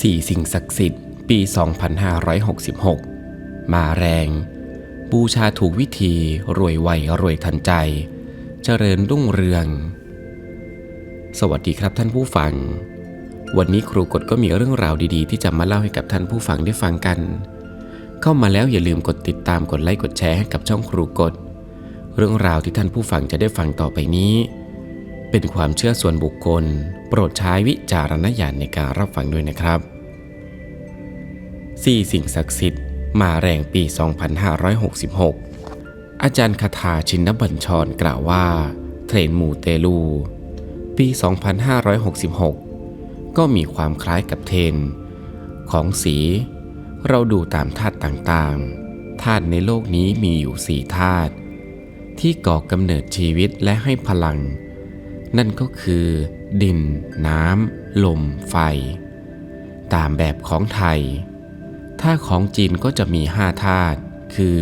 4 สิ่งศักดิ์สิทธิ์ ปี 2566 มาแรง บูชาถูกวิธีรวยไวรวยทันใจ เจริญรุ่งเรือง สวัสดีครับท่านผู้ฟัง วันนี้ครูกฎก็มีเรื่องราวดีๆ ที่จะมาเล่าให้กับท่านผู้ฟังได้ฟังกัน เข้ามาแล้วอย่าลืมกดติดตามกดไลค์กดแชร์ให้กับช่องครูกฎเรื่องราวที่ท่านผู้ฟังจะได้ฟังต่อไปนี้ เป็นความเชื่อส่วนบุคคล โปรดใช้วิจารณญาณในการรับฟังด้วยนะครับ 4 สิ่งศักดิ์สิทธิ์มาแรงปี 2566 อาจารย์คาถาชินบัญชรกล่าวว่า เทรนหมูเตลู ปี 2566 ก็มีความคล้ายกับเทรนของสี เราดูตามธาตุต่างๆ ธาตุในโลกนี้มีอยู่สี่ธาตุที่ก่อกำเนิดชีวิตและให้พลัง นั่นก็คือ ดิน น้ำ ลม ไฟ ตามแบบของไทยถ้าของจีนก็จะมีห้าธาตุคือ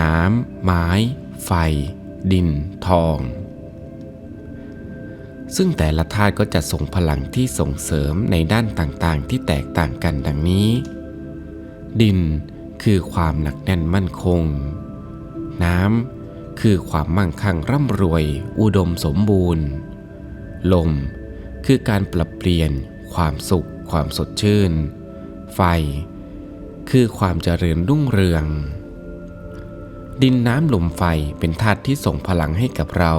น้ำ ไม้ ไฟ ดิน ทอง ซึ่งแต่ละธาตุก็จะส่งพลังที่ส่งเสริมในด้านต่างๆ ที่แตกต่างกันดังนี้ ดินคือความหนักแน่นมั่นคง น้ำ คือความมั่งคั่งร่ำรวย อุดมสมบูรณ์ ลม คือการปรับเปลี่ยน ความสุข ความสดชื่น ไฟ คือความเจริญรุ่งเรือง ดินน้ำลมไฟเป็นธาตุที่ส่งพลังให้กับเรา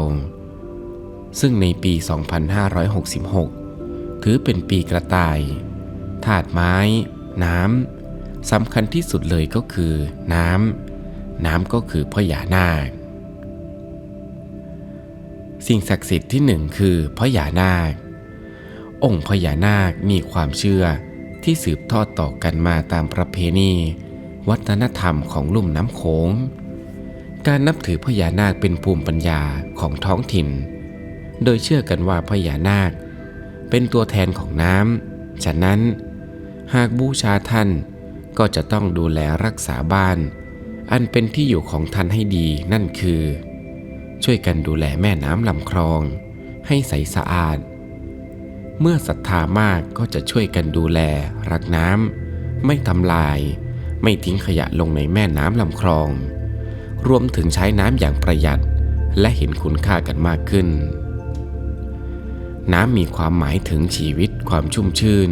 ซึ่งในปี 2566 ถือเป็นปีกระต่ายธาตุไม้ น้ำสำคัญที่สุดเลยก็คือ น้ำน้ำก็คือพญานาค สิ่งศักดิ์สิทธิ์ที่หนึ่งคือพญานาค องค์พญานาคมีความเชื่อที่สืบทอดต่อกันมาตามประเพณี วัฒนธรรมของลุ่มน้ำโขง การนับถือพญานาคเป็นภูมิปัญญาของท้องถิ่น โดยเชื่อกันว่าพญานาค เป็นตัวแทนของน้ำ ฉะนั้น หากบูชาท่านก็จะต้องดูแลรักษาบ้าน อันเป็นที่อยู่ของท่านให้ดีนั่นคือ ช่วยกันดูแลแม่น้ำลำคลอง ให้ใสสะอาด เมื่อศรัทธามากก็จะช่วยกันดูแล รักน้ำไม่ทำลาย ไม่ทิ้งขยะลงในแม่น้ำลำคลอง รวมถึงใช้น้ำอย่างประหยัด และเห็นคุณค่ากันมากขึ้น น้ำมีความหมายถึงชีวิตความชุ่มชื่น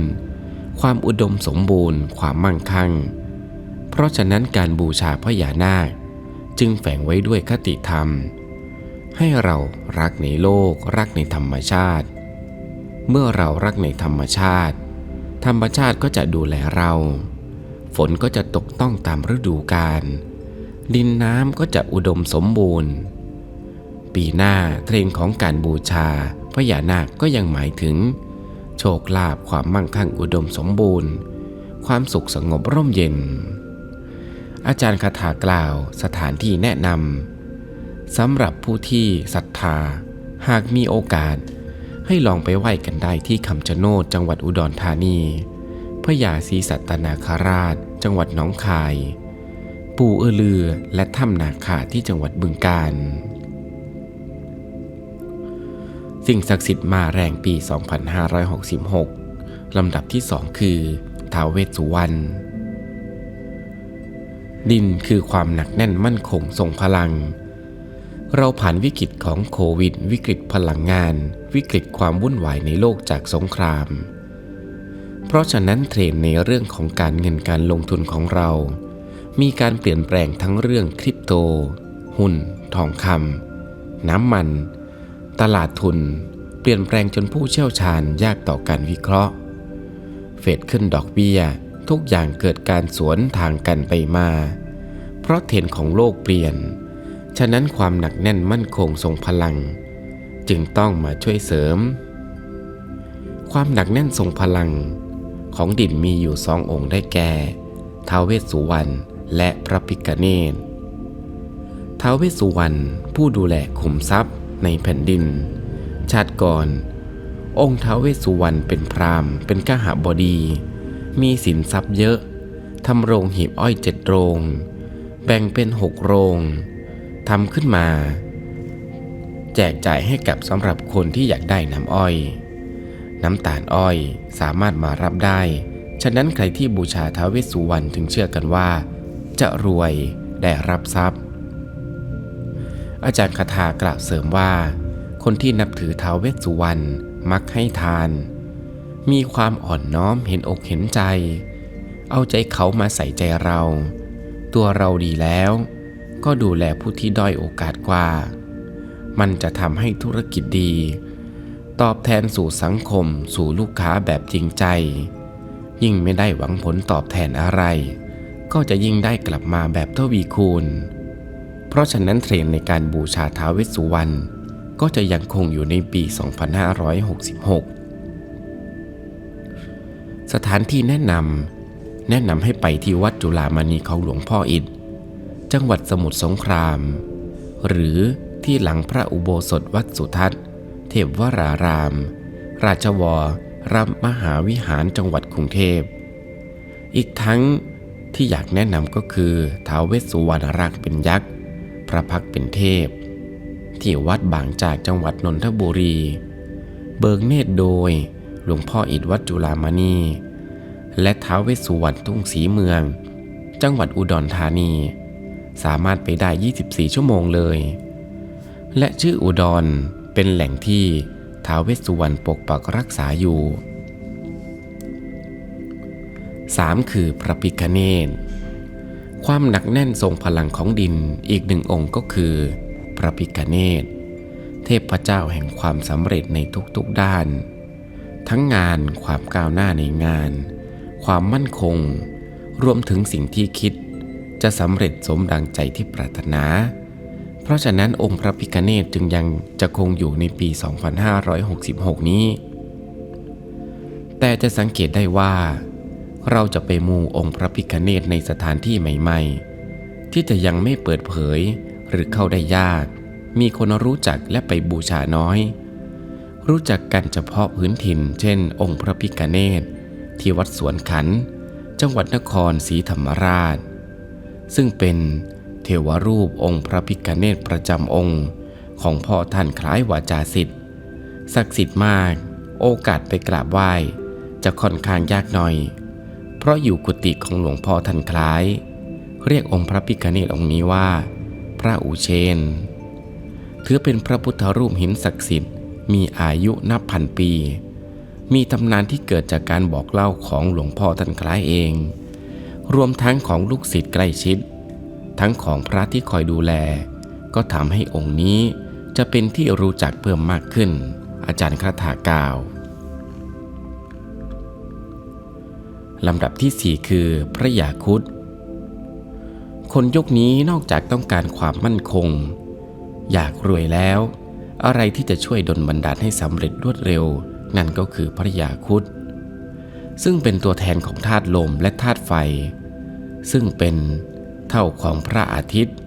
ความอุดมสมบูรณ์ ความมั่งคั่ง เพราะฉะนั้นการบูชาพญานาค จึงแฝงไว้ด้วยคติธรรม ให้เรารักในโลกรักในธรรมชาติ เมื่อเรารักในธรรมชาติ ธรรมชาติก็จะดูแลเรา ฝนก็จะตกต้องตามฤดูกาลดินน้ำก็จะอุดมสมบูรณ์ ปีหน้าเทรนของการบูชาพญานาคก็ยังหมายถึง โชคลาภความมั่งคั่งอุดมสมบูรณ์ ความสุขสงบร่มเย็น อาจารย์คาถากล่าวสถานที่แนะนำ สำหรับผู้ที่ศรัทธา หากมีโอกาส ให้ลองไปไหว้กันได้ที่คำชะโนดจังหวัดอุดรธานีพญาศรีสัตนาคาราช จังหวัดหนองคาย ปู่เอลือและถ้ำนาคาที่จังหวัดบึงกาฬสิ่งศักดิ์สิทธิ์มาแรงปี 2566 ลำดับที่สองคือท้าวเวสสุวรรณ ดินคือความหนักแน่นมั่นคงทรงพลัง เราผ่านวิกฤตของโควิด วิกฤตพลังงาน วิกฤตความวุ่นวายในโลกจากสงคราม เพราะฉะนั้นเทรนในเรื่องของการเงินการลงทุนของเรา มีการเปลี่ยนแปลงทั้งเรื่องคริปโต หุ้น ทองคำน้ำมัน ตลาดทุน เปลี่ยนแปลงจนผู้เชี่ยวชาญยากต่อการวิเคราะห์ เฟดขึ้นดอกเบี้ยทุกอย่างเกิดการสวนทางกันไปมา เพราะเทรนของโลกเปลี่ยน ฉะนั้นความหนักแน่นมั่นคงทรงพลัง จึงต้องมาช่วยเสริม ความหนักแน่นทรงพลัง ของดินมีอยู่สององค์ได้แก่ท้าวเวสสุวรรณและพระพิกเนศท้าวเวสสุวรรณผู้ดูแลขุมทรัพย์ในแผ่นดิน ชาติก่อน องค์ท้าวเวสสุวรรณเป็นพราหมณ์เป็นกหาบดี มีสินทรัพย์เยอะทำโรงหีบอ้อยเจ็ดโรง แบ่งเป็นหกโรง ทำขึ้นมา แจกจ่ายให้กับสำหรับคนที่อยากได้น้ำอ้อย น้ำตาลอ้อยสามารถมารับได้ ฉะนั้นใครที่บูชาท้าวเวสสุวรรณถึงเชื่อกันว่า จะรวยได้รับทรัพย์ อาจารย์คาถากล่าวเสริมว่า คนที่นับถือท้าวเวสสุวรรณมักให้ทาน มีความอ่อนน้อมเห็นอกเห็นใจ เอาใจเขามาใส่ใจเรา ตัวเราดีแล้ว ก็ดูแลผู้ที่ด้อยโอกาสกว่า มันจะทำให้ธุรกิจดี ตอบแทนสู่สังคมสู่ลูกค้าแบบจริงใจ ยิ่งไม่ได้หวังผลตอบแทนอะไร ก็จะยิ่งได้กลับมาแบบทวีคูณ เพราะฉะนั้นเทรนในการบูชาท้าวเวสสุวรรณก็จะยังคงอยู่ในปี 2566 สถานที่แนะนำแนะนำให้ไปที่วัดจุฬามณีของหลวงพ่ออิฐ จังหวัดสมุทรสงคราม หรือที่หลังพระอุโบสถวัดสุทัศน์ เทพวราราม ราชวรรมมหาวิหารจังหวัดกรุงเทพ อีกทั้งที่อยากแนะนำก็คือท้าวเวสสุวรรณรักษ์เป็นยักษ์ พระพักเป็นเทพ ที่วัดบางจากจังหวัดนนทบุรี เบิกเนตรโดยหลวงพ่ออิฐวัดจุฬามณี และท้าวเวสสุวรรณทุ่งสีเมือง จังหวัดอุดรธานี สามารถไปได้ 24 ชั่วโมงเลย และชื่ออุดรเป็นแหล่งที่ท้าวเวสสุวรรณปกปักรักษาอยู่ 3. คือพระพิคเนตความหนักแน่นทรงพลังของดินอีกหนึ่งองค์ก็คือ พระพิคเนตเทพเจ้าแห่งความสำเร็จในทุกๆด้าน ทั้งงานความก้าวหน้าในงาน ความมั่นคง รวมถึงสิ่งที่คิด จะสำเร็จสมดังใจที่ปรารถนา เพราะฉะนั้นองค์พระพิคเนตจึงยังจะคงอยู่ในปี 2566 นี้ แต่จะสังเกตได้ว่า เราจะไปมูองค์พระพิคเนตในสถานที่ใหม่ ๆ ที่จะยังไม่เปิดเผยหรือเข้าได้ยาก มีคนรู้จักและไปบูชาน้อย รู้จักกันเฉพาะพื้นถิ่น เช่น องค์พระพิคเนตที่วัดสวนขัน จังหวัดนครศรีธรรมราช ซึ่งเป็นเทวรูปองค์พระพิคเนตประจำองค์ ของพ่อท่านคล้ายวาจาสิทธิ์ศักดิ์สิทธิ์มาก โอกาสไปกราบไหว้ จะค่อนข้างยากหน่อย เพราะอยู่กุฏิของหลวงพ่อท่านคล้าย เรียกองค์พระพิคเนตองค์นี้ว่า พระอุเชน ถือเป็นพระพุทธรูปหินศักดิ์สิทธิ์มีอายุนับพันปี มีตำนานที่เกิดจากการบอกเล่าของหลวงพ่อท่านคล้ายเอง รวมทั้งของลูกศิษย์ใกล้ชิด ทั้งของพระที่คอยดูแล ก็ทำให้องค์นี้จะเป็นที่รู้จักเพิ่มมากขึ้น อาจารย์คาถากล่าว ลำดับที่ 4 คือพระยาคุดคนยุคนี้นอกจากต้องการความมั่นคง อยากรวยแล้ว อะไรที่จะช่วยดลบันดาลให้สำเร็จรวดเร็ว นั่นก็คือพระยาคุด ซึ่งเป็นตัวแทนของธาตุลมและธาตุไฟ ซึ่งเป็นเท่าของพระอาทิตย์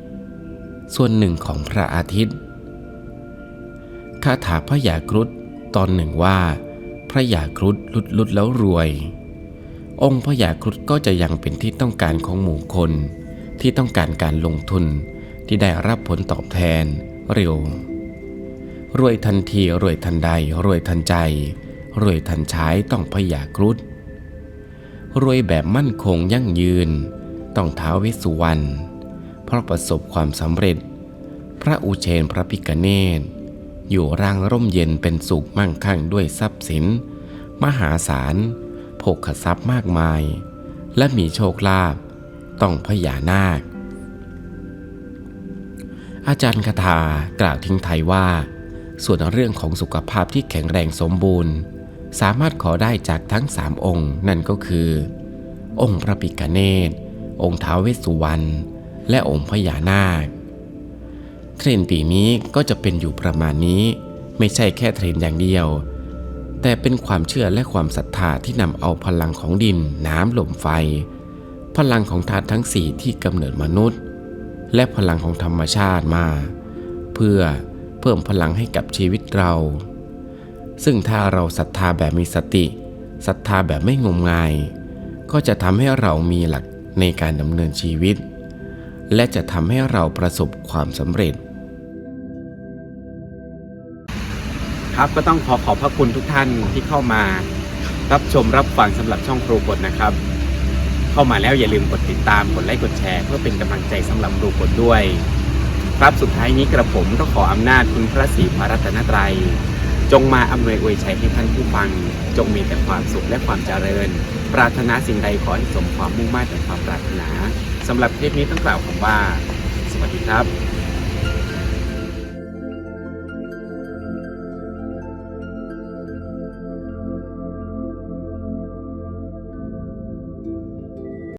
ส่วนหนึ่งของพระอาทิตย์คาถาพระยาครุฑตอนหนึ่งว่า พระยาครุฑลุดลุดแล้วรวย องค์พระยาครุฑก็จะยังเป็นที่ต้องการของหมู่คน ที่ต้องการการลงทุนที่ได้รับผลตอบแทน เร็ว รวยทันทีรวยทันใดรวยทันใจรวยทันใช้ต้องพยาครุฑ รวยแบบมั่นคงยั่งยืน ต้องท้าวเวสสุวรรณเพราะประสบความสำเร็จ พระอุเชนพระพิกเนตอยู่ร่างร่มเย็นเป็นสุขมั่งคั่งด้วยทรัพย์สิน มหาศาลโภคทรัพย์มากมาย และมีโชคลาภต้องพญานาค อาจารย์คาถากล่าวทิ้งไทยว่า ส่วนเรื่องของสุขภาพที่แข็งแรงสมบูรณ์ สามารถขอได้จากทั้งสามองค์นั่นก็คือ องค์พระปิกเนตองค์ท้าวเวสสุวรรณและองค์พญานาค เทรนด์ปีนี้ก็จะเป็นอยู่ประมาณนี้ ไม่ใช่แค่เทรนอย่างเดียว แต่เป็นความเชื่อและความศรัทธาที่นำเอาพลังของดินน้ำลมไฟ พลังของธาตุทั้งสี่ที่กำเนิดมนุษย์ และพลังของธรรมชาติมา เพื่อเพิ่มพลังให้กับชีวิตเรา ซึ่งถ้าเราศรัทธาแบบมีสติศรัทธาแบบไม่งมงาย ก็จะทำให้เรามีหลักในการดำเนินชีวิต และจะทำให้เราประสบความสำเร็จ ครับก็ต้องขอขอบพระคุณทุกท่านที่เข้ามา รับชมรับฟังสำหรับช่องครูกดนะครับ เข้ามาแล้วอย่าลืมกดติดตามกดไลค์กดแชร์ เพื่อเป็นกำลังใจสำหรับครูกดด้วย ครับสุดท้ายนี้กระผมก็ขออำนาจคุณพระศรีพระรัตนตรัย จงมาอำนวยอวยชัยให้ท่านผู้ฟัง จงมีแต่ความสุขและความเจริญ ปรารถนาสิ่งใดขอให้สมความมุ่งมั่นแต่ความปรารถนาสำหรับคลิปนี้ต้องกล่าวคำว่า สวัสดีครับ